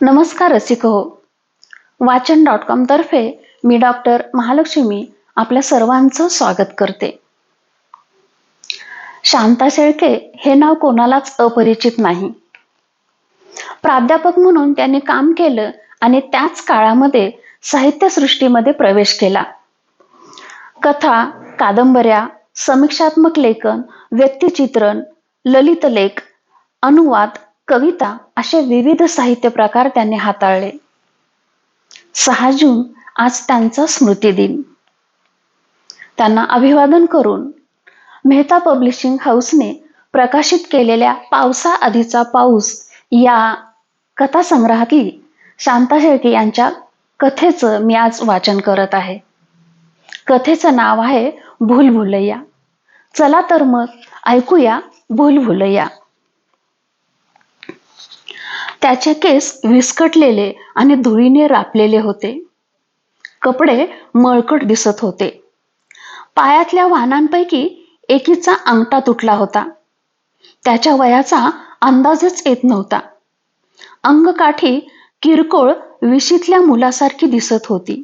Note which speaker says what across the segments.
Speaker 1: नमस्कार रसिक हो वाचन डॉट कॉम तर्फे मी डॉक्टर महालक्ष्मी आपल्या सर्वांचं स्वागत करते. शांता शेळके हे नाव कोणालाच अपरिचित नाही. प्राध्यापक म्हणून त्यांनी काम केलं आणि त्याच काळामध्ये साहित्यसृष्टीमध्ये प्रवेश केला. कथा कादंबऱ्या समीक्षात्मक लेखन व्यक्तिचित्रण ललित लेख अनुवाद कविता असे विविध साहित्य प्रकार त्यांनी हाताळले. सहा जून आज त्यांचा स्मृती दिन. त्यांना अभिवादन करून मेहता पब्लिशिंग हाऊसने प्रकाशित केलेल्या पावसा आधीचा पाऊस या कथासंग्रहातली शांता शेळके यांच्या कथेचं मी आज वाचन करत आहे. कथेचं नाव आहे भूल भुलैया चला तर मग ऐकूया भूल भुलैया त्याचे केस विस्कटलेले आणि धुळीने रापलेले होते. कपडे मळकट दिसत होते. पायातल्या वाहनांपैकी एकीचा अंगठा तुटला होता. त्याच्या वयाचा अंदाजच येत नव्हता. अंगकाठी किरकोळ विशीतल्या मुलासारखी दिसत होती.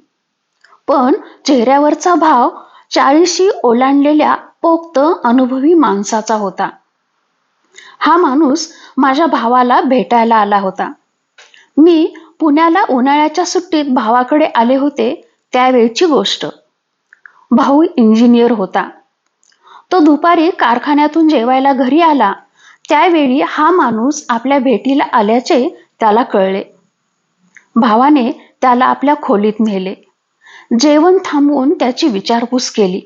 Speaker 1: पण चेहऱ्यावरचा भाव चाळीशी ओलांडलेल्या पोक्त अनुभवी माणसाचा होता. हा माणूस माझ्या भावाला भेटायला आला होता. मी पुण्याला उन्हाळ्याच्या सुट्टीत भावाकडे आले होते त्यावेळची गोष्ट. भाऊ इंजिनियर होता. तो दुपारी कारखान्यातून जेवायला घरी आला. त्यावेळी हा माणूस आपल्या भेटीला आल्याचे त्याला कळले. भावाने त्याला आपल्या खोलीत नेले. जेवण थांबवून त्याची विचारपूस केली.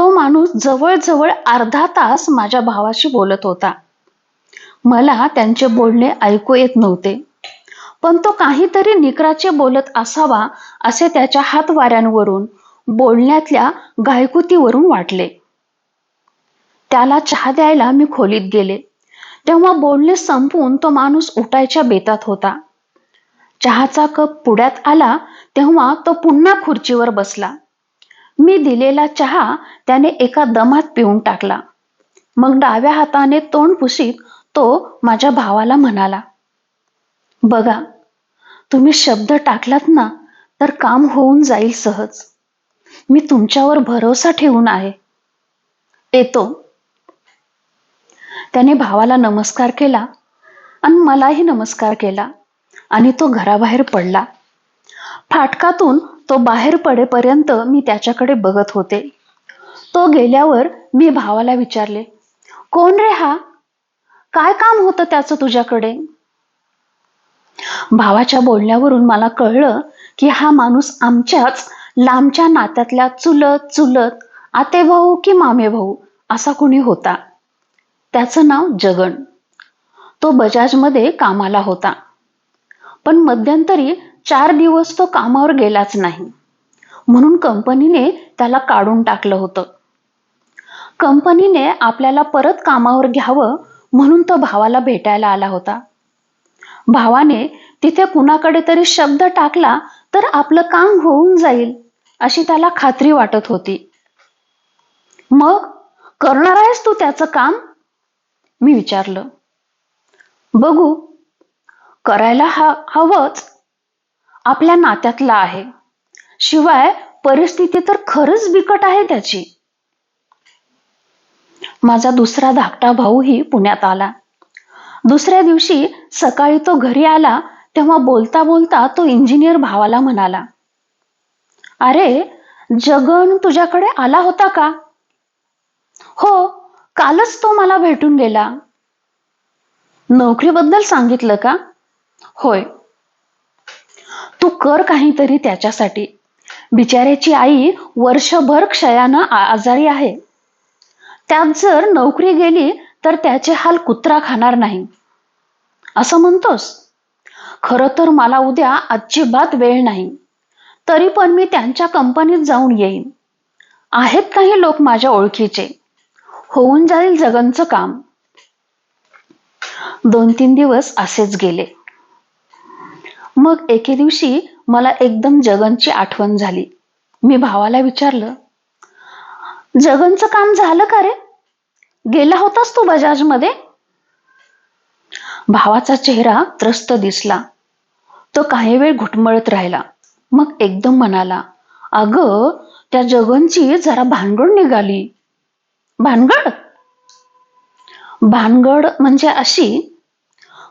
Speaker 1: तो माणूस जवळजवळ अर्धा तास माझ्या भावाशी बोलत होता. मला त्यांचे बोलणे ऐकू येत नव्हते. पण तो काहीतरी निकराचे बोलत असावा असे त्याच्या हातवाऱ्यांवरून बोलण्यातल्या गायकुतीवरून वाटले. त्याला चहा द्यायला मी खोलीत गेले. तेव्हा बोलणे संपून तो माणूस उठायच्या बेतात होता. चहाचा कप पुढ्यात आला तेव्हा तो पुन्हा खुर्चीवर बसला. मी दिलेला चहा त्याने एका दमात पिऊन टाकला. मग डाव्या हाताने तोंड पुशीत तो माझ्या भावाला म्हणाला बघा तुम्ही शब्द टाकलात ना तर काम होऊन जाईल सहज. मी तुमच्यावर भरोसा ठेवून आहे. येतो. त्याने भावाला नमस्कार केला आणि मलाही नमस्कार केला आणि तो घराबाहेर पडला. फाटकातून तो बाहेर पडेपर्यंत मी त्याच्याकडे बघत होते. तो गेल्यावर मी भावाला विचारले कोण रे हा? काय काम होतं त्याचं तुझ्याकडे? भावाच्या बोलण्यावरून मला कळलं की हा माणूस आमच्याच लांबच्या नात्यातल्या चुलत चुलत आते भाऊ की मामे भाऊ असा कुणी होता. त्याचं नाव जगन. तो बजाजमध्ये कामाला होता. पण मध्यंतरी चार दिवस तो कामावर गेलाच नाही. म्हणून कंपनीने त्याला काढून टाकलं होतं. कंपनीने आपल्याला परत कामावर घ्यावं म्हणून तो भावाला भेटायला आला होता. भावाने तिथे कुणाकडे तरी शब्द टाकला तर आपलं काम होऊन जाईल अशी त्याला खात्री वाटत होती. मग करणार आहेस तू त्याचं काम? मी विचारलं. बघू करायला हा हवंच. आपल्या नात्यातला आहे. शिवाय परिस्थिती तर खरंच बिकट आहे त्याची. माझा दुसरा धाकटा भाऊही पुण्यात आला. दुसऱ्या दिवशी सकाळी तो घरी आला तेव्हा बोलता बोलता तो इंजिनियर भावाला म्हणाला अरे जगन तुझ्याकडे आला होता का? हो कालच तो मला भेटून गेला. नोकरीबद्दल सांगितलं का? होय तू कर काहीतरी त्याच्यासाठी. बिचाऱ्याची आई वर्षभर क्षयानं आजारी आहे. त्यात जर नोकरी गेली तर त्याचे हाल कुत्रा खाणार नाही. असं म्हणतोस? खरं तर मला उद्या अजिबात वेळ नाही. तरी पण मी त्यांच्या कंपनीत जाऊन येईन. आहेत काही लोक माझ्या ओळखीचे. होऊन जाईल जगनचं काम. दोन तीन दिवस असेच गेले. मग एके दिवशी मला एकदम जगनची आठवण झाली. मी भावाला विचारलं जगनचं काम झालं का रे? गेला होतास तू बजाजमध्ये? भावाचा चेहरा त्रस्त दिसला. तो काही वेळ घुटमळत राहिला. मग एकदम म्हणाला अगं त्या जगनची जरा भानगड निघाली. भानगड? भानगड म्हणजे अशी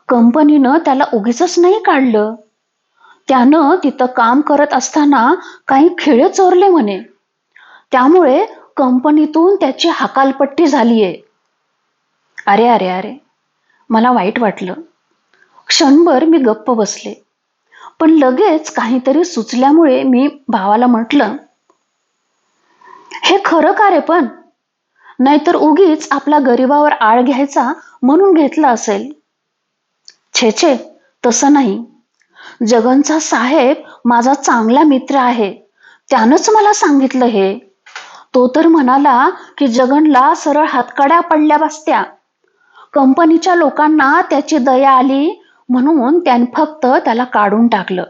Speaker 1: कंपनीनं त्याला उगीच नाही काढलं. त्यानं तिथं काम करत असताना काही खिळे चोरले म्हणे. त्यामुळे कंपनीतून त्याची हकालपट्टी झालीये. अरे अरे अरे मला वाईट वाटलं. क्षणभर मी गप्प बसले. पण लगेच काहीतरी सुचल्यामुळे मी भावाला म्हटलं हे खरं का रे पण? नाहीतर उगीच आपल्या गरिबावर आळ घ्यायचा म्हणून घेतला असेल. छे छे तसं नाही. जगनचा साहेब माझा चांगला मित्र आहे. त्यानंच मला सांगितलं हे. तो तर म्हणाला की जगनला सरळ हातकड्या पडल्या बसत्या. कंपनीच्या लोकांना त्याची दया आली म्हणून त्याने फक्त त्याला काढून टाकलं.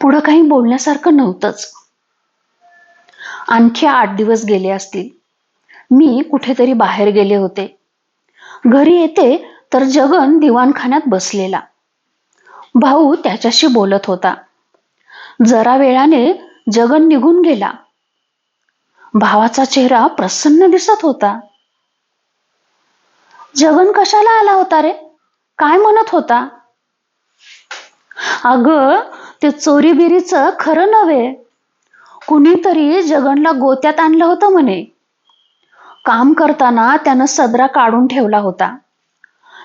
Speaker 1: पुढं काही बोलण्यासारखं नव्हतंच. आणखी आठ दिवस गेले असतील. मी कुठेतरी बाहेर गेले होते. घरी येते तर जगन दिवाणखान्यात बसलेला. भाऊ त्याच्याशी बोलत होता. जरा वेळाने जगन निघून गेला. भावाचा चेहरा प्रसन्न दिसत होता. जगन कशाला आला होता रे? काय म्हणत होता? अगं ते चोरी बिरीचं खरं नव्हे. कुणीतरी जगनला गोत्यात आणलं होतं म्हणे. काम करताना त्यानं सदरा काढून ठेवला होता.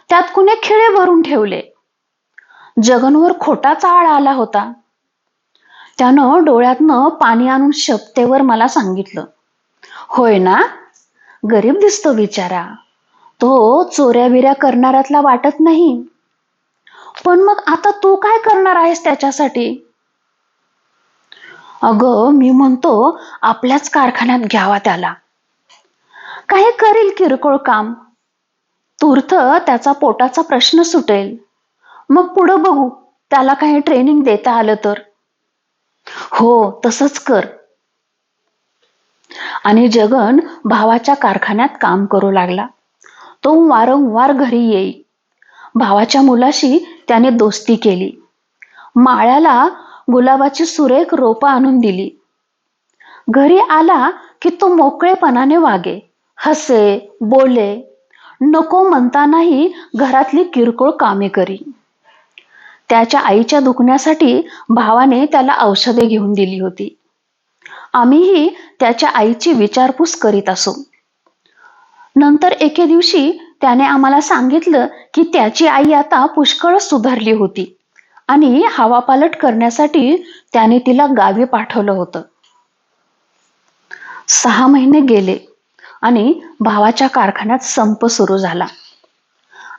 Speaker 1: त्यात कुणी खिळे भरून ठेवले. जगनवर खोटा चाळ आला होता. त्यानं डोळ्यातनं पाणी आणून शपतेवर मला सांगितलं होय ना गरीब दिसतो बिचारा तो चोऱ्या बिऱ्या करणाऱ्यातला वाटत नाही. पण मग आता तू काय करणार आहेस त्याच्यासाठी? अग मी म्हणतो आपल्याच कारखान्यात घ्यावा त्याला. काही करील किरकोळ काम. तूर्थ त्याचा पोटाचा प्रश्न सुटेल. मग पुढं बघू. त्याला काही ट्रेनिंग देता आलं तर. हो तसंच कर. आणि जगन भावाच्या कारखान्यात काम करू लागला. तो वारंवार घरी येई. भावाच्या मुलाशी त्याने दोस्ती केली. माळ्याला गुलाबाची सुरेख रोपं आणून दिली. घरी आला की तो मोकळेपणाने वागे. हसे बोले नको म्हणतानाही घरातली किरकोळ कामे करी. त्याच्या आईच्या दुखण्यासाठी भावाने त्याला औषधे घेऊन दिली होती. आम्हीही त्याच्या आईची विचारपूस करीत असू. नंतर एके दिवशी त्याने आम्हाला सांगितलं की त्याची आई आता पुष्कळच सुधारली होती आणि हवापालट करण्यासाठी त्याने तिला गावी पाठवलं होतं. सहा महिने गेले आणि भावाच्या कारखान्यात संप सुरू झाला.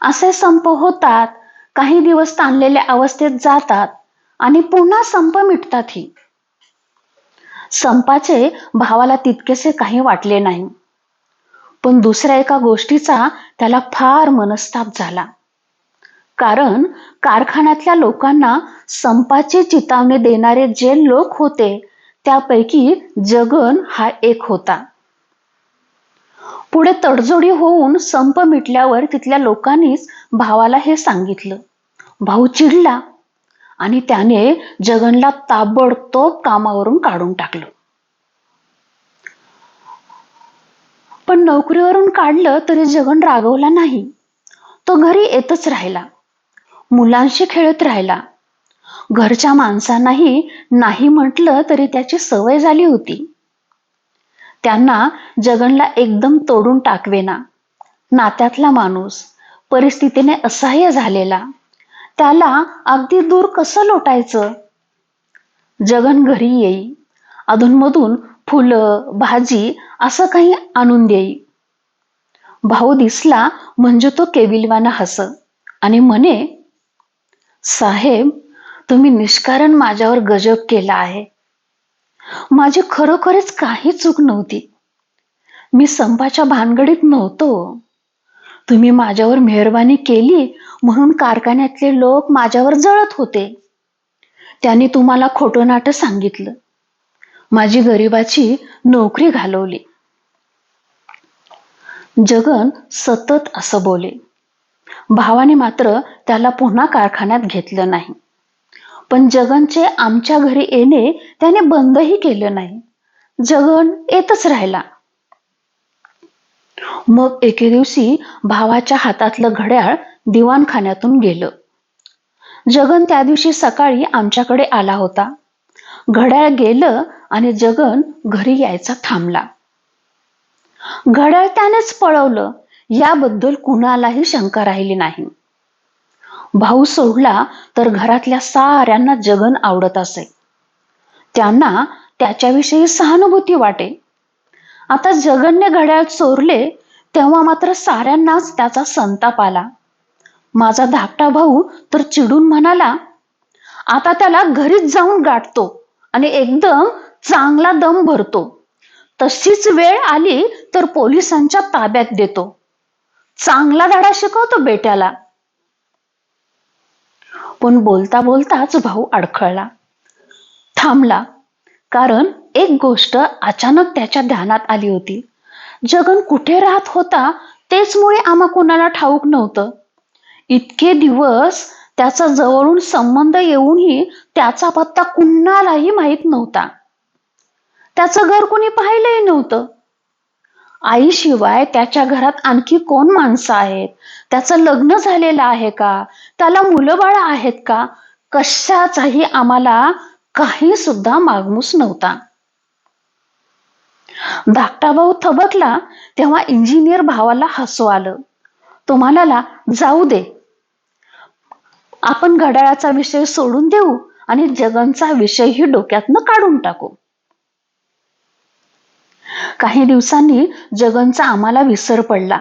Speaker 1: असे संप होतात काही दिवस ताणलेल्या अवस्थेत जातात आणि पुन्हा संप मिटतातही संपाचे भावाला तितकेसे काही वाटले नाही. पण दुसऱ्या एका गोष्टीचा त्याला फार मनस्ताप झाला. कारण कारखान्यातल्या लोकांना संपाची चितावणी देणारे जे लोक होते त्यापैकी जगन हा एक होता. पुढे तडजोडी होऊन संप मिटल्यावर तिथल्या लोकांनीच भावाला हे सांगितलं. भाऊ चिडला आणि त्याने जगनला ताबडतोब कामावरून काढून टाकलं. पण नोकरीवरून काढलं तरी जगन रागवला नाही. तो घरी येतच राहिला. मुलांशी खेळत राहिला. घरच्या माणसांनाही नाही म्हटलं तरी त्याची सवय झाली होती. त्यांना जगनला एकदम तोडून टाकवेना. नात्यातला माणूस परिस्थितीने असह्य झालेला. त्याला अगदी दूर कसं लोटायचं? जगन घरी येई. अधूनमधून फुलं भाजी असं काही आणून देई. भाऊ दिसला म्हणजे तो केविलवाना हस आणि म्हणे साहेब तुम्ही निष्कारण माझ्यावर गजब केला आहे. माझी खरोखरच काही चूक नव्हती. मी संपाच्या भानगडीत नव्हतो. तुम्ही माझ्यावर मेहरबानी केली म्हणून कारखान्यातले लोक माझ्यावर जळत होते. त्यांनी तुम्हाला खोटं नाटं सांगितलं. माझी गरिबाची नोकरी घालवली. जगन सतत असं बोले. भावाने मात्र त्याला पुन्हा कारखान्यात घेतलं नाही. पण जगनचे आमच्या घरी येणे त्याने बंदही केलं नाही. जगन येतच राहिला. मग एके दिवशी भावाच्या हातातलं घड्याळ दिवाणखान्यातून गेलं. जगन त्या दिवशी सकाळी आमच्याकडे आला होता. घड्याळ गेलं आणि जगन घरी यायचा थांबला. घड्याळ त्यानेच पळवलं. याबद्दल कुणालाही शंका राहिली नाही. भाऊ सोडला तर घरातल्या साऱ्यांना जगन आवडत असे. त्यांना त्याच्याविषयी सहानुभूती वाटे. आता जगनने घड्याळ चोरले तेव्हा मात्र साऱ्यांनाच त्याचा संताप आला. माझा धाकटा भाऊ तर चिडून म्हणाला आता त्याला घरीच जाऊन गाठतो आणि एकदम चांगला दम भरतो. तशीच वेळ आली तर पोलिसांच्या ताब्यात देतो. चांगला धडा शिकवतो बेट्याला. पण बोलता बोलताच भाऊ अडखळला. थांबला कारण एक गोष्ट अचानक त्याच्या ध्यानात आली होती. जगन कुठे राहत होता तेच मुळे आम्हा कोणाला ठाऊक नव्हतं. इतके दिवस त्याचा जवळून संबंध येऊनही त्याचा पत्ता कुणालाही माहीत नव्हता. त्याचं घर कोणी पाहिलंही नव्हतं. आईशिवाय त्याच्या घरात आणखी कोण माणसं आहेत? त्याचं लग्न झालेलं आहे का? त्याला मुलं बाळ आहेत का? कशाचाही आम्हाला काही सुद्धा मागमूस नव्हता. धाकटा भाऊ थबकला तेव्हा इंजिनियर भावाला हसू आलं. तो म्हणाला जाऊ दे. आपण घड्याळाचा विषय सोडून देऊ आणि जगनचा विषयही डोक्यातनं काढून टाकू. काही दिवसांनी जगनचा आम्हाला विसर पडला.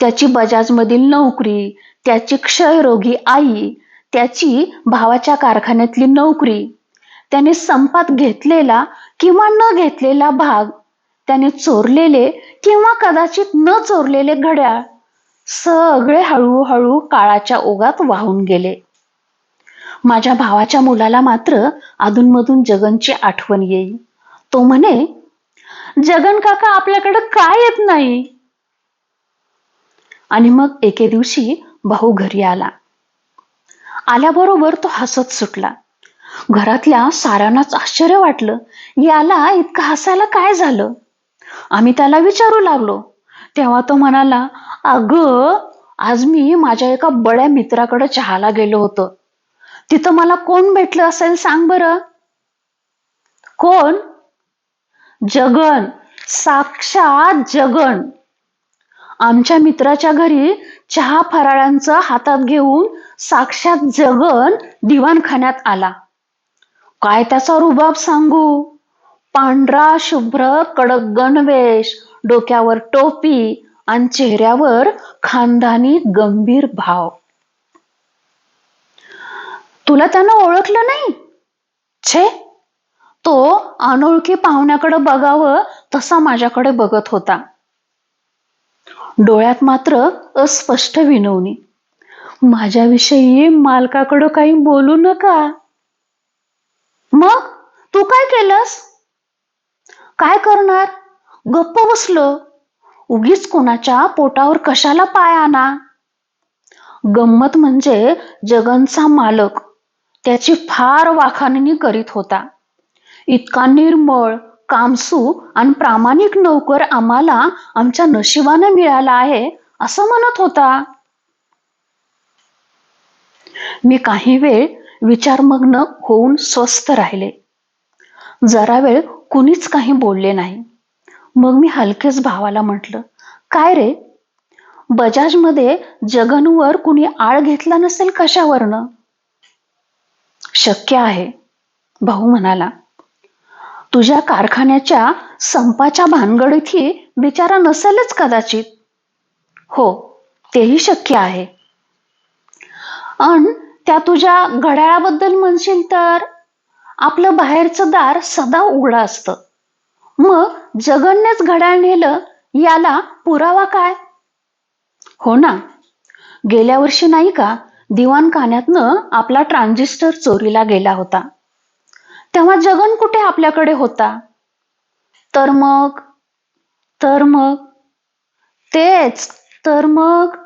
Speaker 1: त्याची बजाजमधील नोकरी त्याची क्षयरोगी आई त्याची भावाच्या कारखान्यातली नोकरी त्याने संपात घेतलेला किंवा न घेतलेला भाग त्याने चोरलेले किंवा कदाचित न चोरलेले घड्याळ सगळे हळूहळू काळाच्या ओघात वाहून गेले. माझ्या भावाच्या मुलाला मात्र अधूनमधून जगनची आठवण येई तो म्हणे जगन काका आपल्याकडे काय येत नाही? आणि मग एके दिवशी भाऊ घरी आला. आल्याबरोबर तो हसत सुटला. घरातल्या साऱ्यांनाच आश्चर्य वाटलं. याला इतकं हसायला काय झालं? आम्ही त्याला विचारू लागलो. तेव्हा तो म्हणाला अग आज मी माझ्या एका बड्या मित्राकडे चहाला गेलो होतो. तिथं मला कोण भेटलं असेल सांग बरं. कोण? जगन साक्षात जगन. आमच्या मित्राच्या घरी चहा फराळांचं हातात घेऊन साक्षात जगन दिवाणखान्यात आला. काय त्याचा रुबाब सांगू? पांढरा शुभ्र कडक गणवेश डोक्यावर टोपी आणि चेहऱ्यावर खानदानी गंभीर भाव. तुला त्यानं ओळखलं नाही? छे तो अनोळखी पाहुण्याकडे बघावं तसा माझ्याकडे बघत होता. डोळ्यात मात्र अस्पष्ट विनवणी. माझ्याविषयी मालकाकडं काही बोलू नका. मग तू काय केलंस? काय करणार? गप्प बसलो. उगीच कोणाच्या पोटावर कशाला पाय आणा? गंमत म्हणजे जगनचा मालक. त्याची फार वाखाणणी करीत होता. इतका निर्मळ कामसू आणि प्रामाणिक नोकर आम्हाला आमच्या नशिबाने मिळाला आहे असं म्हणत होता. मी काही वेळ विचारमग्न होऊन स्वस्थ राहिले. जरा वेळ कुणीच काही बोलले नाही. मग मी हलकेच भावाला म्हटलं काय रे? बजाजमध्ये जगनवर कुणी आळ घेतला नसेल कशावरनं? शक्य आहे भाऊ म्हणाला. तुझ्या कारखान्याच्या संपाच्या भानगडीतही बिचारा नसेलच कदाचित. हो तेही शक्य आहे. अन त्या तुझ्या घड्याळाबद्दल म्हणशील तर? आपलं बाहेरचं दार सदा उघडं असतं. मग जगननेच घड्याळ नेलं याला पुरावा काय? हो ना. गेल्या वर्षी नाही का दिवाणखान्यातनं आपला ट्रान्झिस्टर चोरीला गेला होता. तेव्हा जगन कुठे आपल्याकडे होता? तर मग? तर मग? तेच तर मग?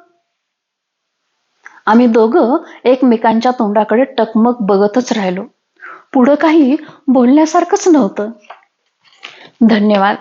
Speaker 1: आम्ही दोघं एकमेकांच्या तोंडाकडे टकमक बघतच राहिलो. पुढं काही बोलण्यासारखंच नव्हतं. धन्यवाद.